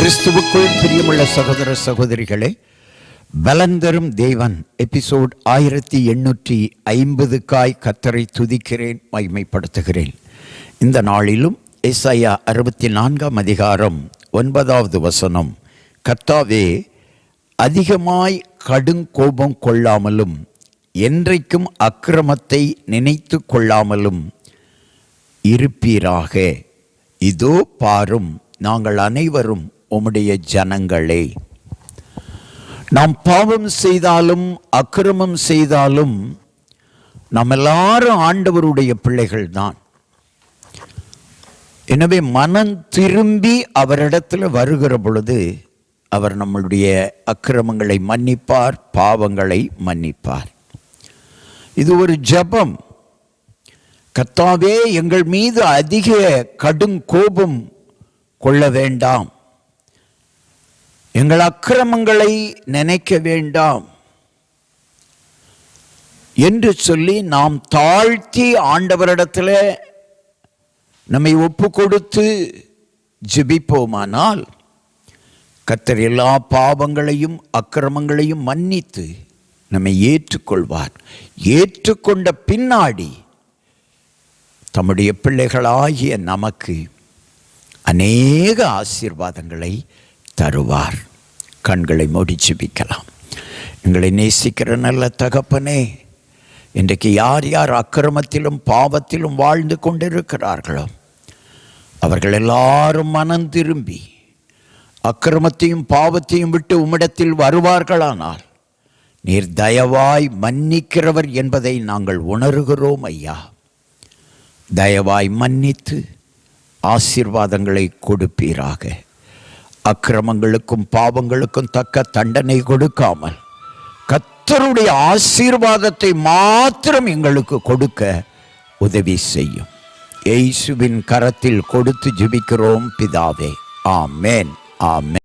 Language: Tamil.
கிறிஸ்துவுக்குள் பிரியமுள்ள சகோதர சகோதரிகளே பலந்தரும் தேவன் எபிசோட் ஆயிரத்தி எண்ணூற்றி ஐம்பதுக்காய் கத்தரை துதிக்கிறேன் மகிமைப்படுத்துகிறேன். இந்த நாளிலும் எஸ்ஐயா அறுபத்தி நான்காம் அதிகாரம் ஒன்பதாவது வசனம் கர்த்தாவே அதிகமாய் கடுங்கோபம் கொள்ளாமலும் என்றைக்கும் அக்கிரமத்தை நினைத்து கொள்ளாமலும் இருப்பீராக. இதோ பாரும் நாங்கள் அனைவரும் உம்முடைய ஜனங்களே. நாம் பாவம் செய்தாலும் அக்கிரமம் செய்தாலும் நம்ம எல்லாரும் ஆண்டவருடைய பிள்ளைகள் தான் எனவே மனம் திரும்பி அவரிடத்தில் வருகிற பொழுது அவர் நம்மளுடைய அக்கிரமங்களை மன்னிப்பார் பாவங்களை மன்னிப்பார். இது ஒரு ஜெபம். கத்தாவே எங்கள் மீது அதிக கடும் கோபம் கொள்ள வேண்டாம். எங்கள் அக்கிரமங்களை நினைக்க வேண்டாம். என்று சொல்லி நாம் தாழ்த்தி ஆண்டவரிடத்தில் நம்மை ஒப்பு கொடுத்து ஜெபிப்போமானால் கத்தர் எல்லா பாவங்களையும் அக்கிரமங்களையும் மன்னித்து நம்மை ஏற்றுக்கொள்வார். ஏற்றுக்கொண்ட பின்னாடி தம்முடைய பிள்ளைகளாகிய நமக்கு அநேக ஆசீர்வாதங்களை தருவார். கண்களை மூடி ஜெபிக்கலாம். எங்களை நேசிக்கிற நல்ல தகப்பனே இன்றைக்கு யார் யார் அக்கிரமத்திலும் பாவத்திலும் வாழ்ந்து கொண்டிருக்கிறார்களோ அவர்கள் எல்லாரும் மனம் திரும்பி அக்கிரமத்தையும் பாவத்தையும் விட்டு உம்மிடத்தில் வருவார்களானால் நீர் தயவாய் மன்னிக்கிறவர் என்பதை நாங்கள் உணர்கிறோம் ஐயா. தயவாய் மன்னித்து ஆசீர்வாதங்களை கொடுப்பீராக. அக்கிரமங்களுக்கும் பாவங்களுக்கும் தக்க தண்டனை கொடுக்காமல் கத்தருடைய ஆசீர்வாதத்தை மாத்திரம் எங்களுக்கு கொடுக்க உதவி செய்யும். இயேசுவின் கரத்தில் கொடுத்து ஜெபிக்கிறோம் பிதாவே. ஆமேன். ஆமென்.